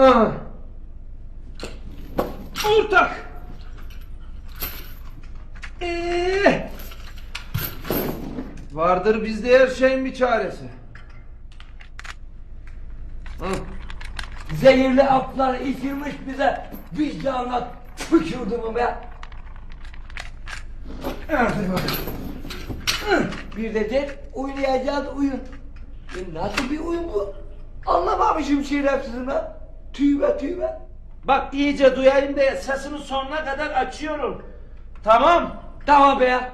Aha. Ortak. Ee, vardır bizde her şeyin bir çaresi. Hı. Zehirli aplar içirmiş bize vicdanla tükürdü mü be? Hadi bak. Bir de de oynayacağız oyun. E nasıl bir oyun bu? Anlamamışım şerefsizim ha. Tüybe tüybe. Bak iyice duyayım diye sesini sonuna kadar açıyorum. Tamam. Tamam be.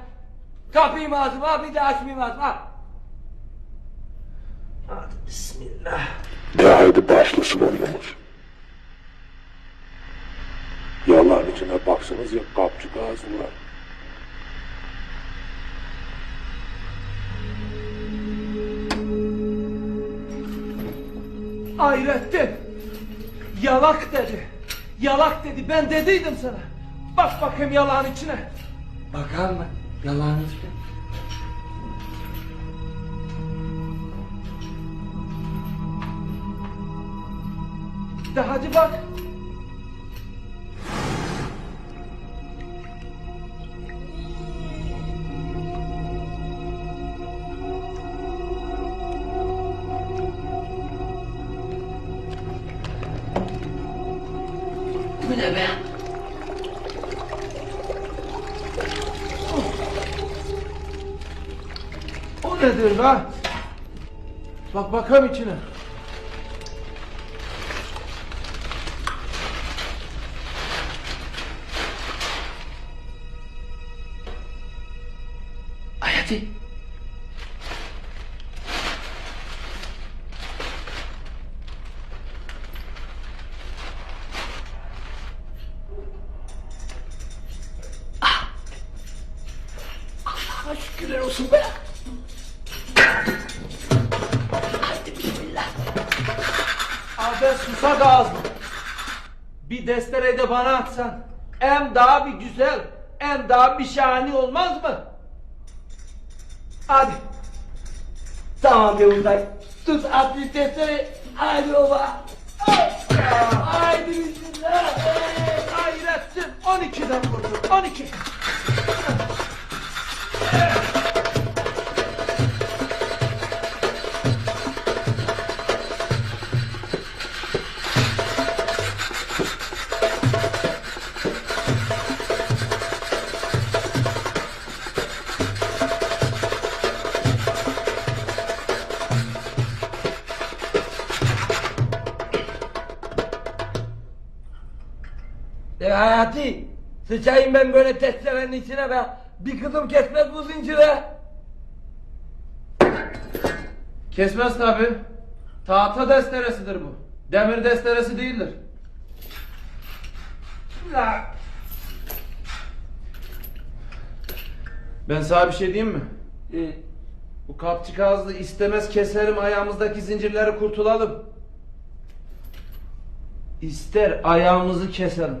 Kapayım ağzımı bir de açmayayım ağzımı. ha. Hadi bismillah. De haydi başlasın oyunumuz. Yalan içine baksanız ya kapçık ağzılar. Hayrettin. Yalak dedi. Yalak dedi. Ben dediydim sana. Bak bakayım yalağın içine. Bakar mı? Yalan işte. De hadi bak. Bu ne be? O nedir be? Bak bakalım içine. Hayati. Abi susak ağzım. Bir destereyi de bana atsan. Hem daha bir güzel, hem daha bir şahane olmaz mı? Hadi. Tamam Uzay. Tut atlı testleri. Haydi baba. Haydi bismillah. Hayrettin 12'den vurdu. 12. E Hayati. Sıçayım ben böyle testerenin içine be. Bir kızım kesmez bu zincire. Kesmez tabi. Tahta desteresidir bu. Demir desteresi değildir. La. Ben sana bir şey diyeyim mi? E, Bu kapçık ağızlı istemez keserim ayağımızdaki zincirleri kurtulalım. İster ayağımızı keselim.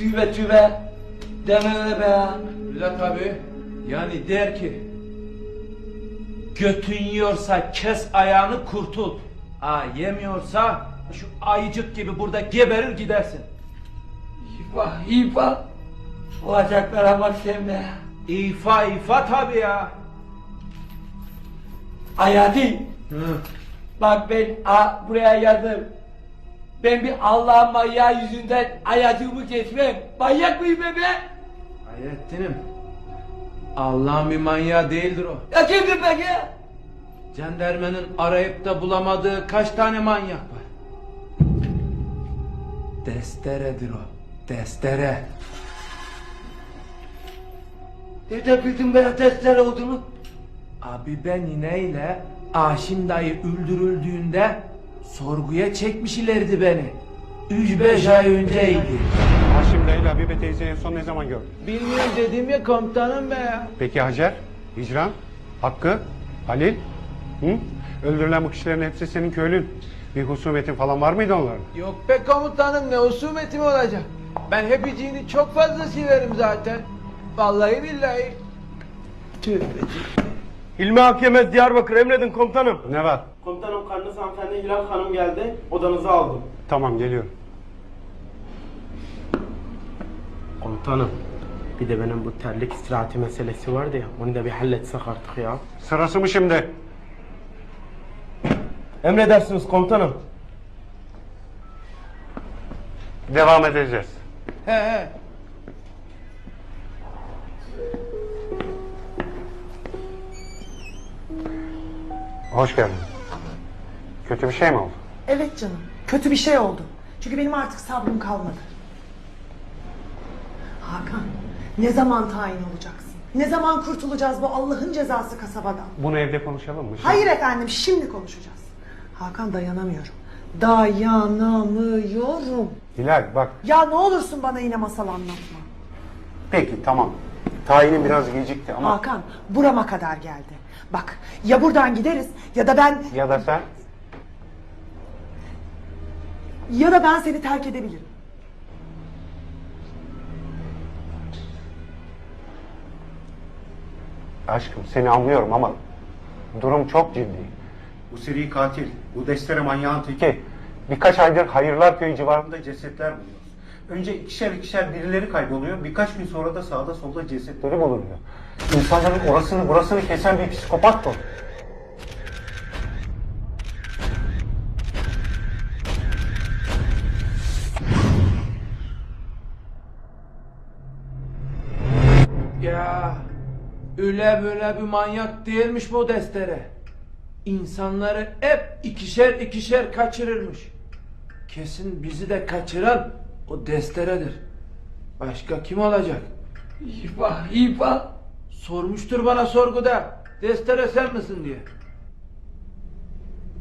Tübe tübe. Deme öyle be. Öyle tabi. Yani der ki götün yiyorsa kes ayağını kurtul. Ha yemiyorsa şu ayıcık gibi burada geberir gidersin. İfa ifa. Olacaklara bak sen be. İfa ifa tabi ya. Hayati. Hı. Bak ben a, buraya yazdım. Ben bir Allah'ın manyağı yüzünden hayatımı kesmem. Manyak mıyım be be? Hayrettin'im. Allah'ın bir manyağı değildir o. Ya kimdir peki? Cendermenin arayıp da bulamadığı kaç tane manyak var? Desteredir o. Destere. Nerede bildin ben testere olduğunu? Abi ben ineyle Aşim dayı öldürüldüğünde sorguya çekmiş ilerdi beni. Üç beş ay önceydi. Haşim dayıyla Habibe teyzeyi en son ne zaman gördün? Bilmiyorum dedim ya komutanım be ya. Peki Hacer, Hicran, Hakkı, Halil? Hı? Öldürülen bu kişilerin hepsi senin köylün. Bir husumetin falan var mıydı onların? Yok be komutanım ne husumetim olacak. Ben hepiciğini çok fazla severim zaten. Vallahi billahi. Tövbe İlmi Hakeme Diyarbakır emredin komutanım. Ne var? Komutanım karnınız hanımefendi Hilal Hanım geldi. Odanızı aldım. Tamam geliyorum. Komutanım. Bir de benim bu terlik istirahati meselesi vardı ya. Onu da bir halletsek artık ya. Sırası mı şimdi? Emredersiniz komutanım. Devam edeceğiz. He he. Hoş geldin. Kötü bir şey mi oldu? Evet canım. Kötü bir şey oldu. Çünkü benim artık sabrım kalmadı. Hakan, ne zaman tayin olacaksın? Ne zaman kurtulacağız bu Allah'ın cezası kasabadan? Bunu evde konuşalım mı? Hayır efendim, şimdi konuşacağız. Hakan dayanamıyorum. Dayanamıyorum. Hilal bak. Ya ne olursun bana yine masal anlatma. Peki tamam. Tayinin biraz gecikti ama... Hakan, burama kadar geldi. Bak, ya buradan gideriz ya da ben Ya da sen? Ya da ben seni terk edebilirim. Aşkım seni anlıyorum ama durum çok ciddi. Bu seri katil, bu destere manyağın teki. Birkaç aydır Hayırlar Köyü civarında cesetler buluyoruz. Önce ikişer ikişer birileri kayboluyor. Birkaç gün sonra da sağda solda cesetleri bulunuyor. İnsanların orasını burasını kesen bir psikopat bu. Ya öyle böyle bir manyak değilmiş bu destere. İnsanları hep ikişer ikişer kaçırırmış. Kesin bizi de kaçıran o desteredir. Başka kim olacak? İfa, ifa. Sormuştur bana sorguda. Destere sen misin diye.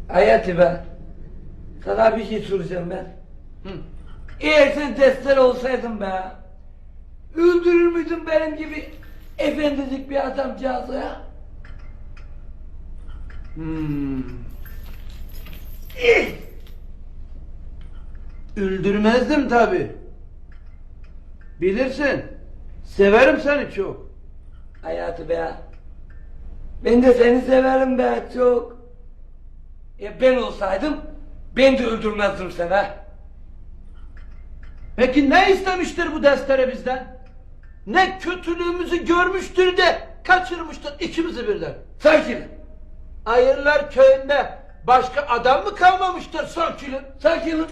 Hayati ben. Sana bir şey soracağım ben. Hı. Eğer sen destere olsaydın be. Öldürür müydün benim gibi efendicik bir adamcağızı ya? Hmm. Öldürmezdim tabi. Bilirsin. Severim seni çok. Hayatı be. Ben de seni severim be çok. E ben olsaydım ben de öldürmezdim seni. Peki ne istemiştir bu destere bizden? Ne kötülüğümüzü görmüştür de kaçırmıştır ikimizi birden. Sakin. Ayırlar köyünde başka adam mı kalmamıştır Sökül'ün? Sakin.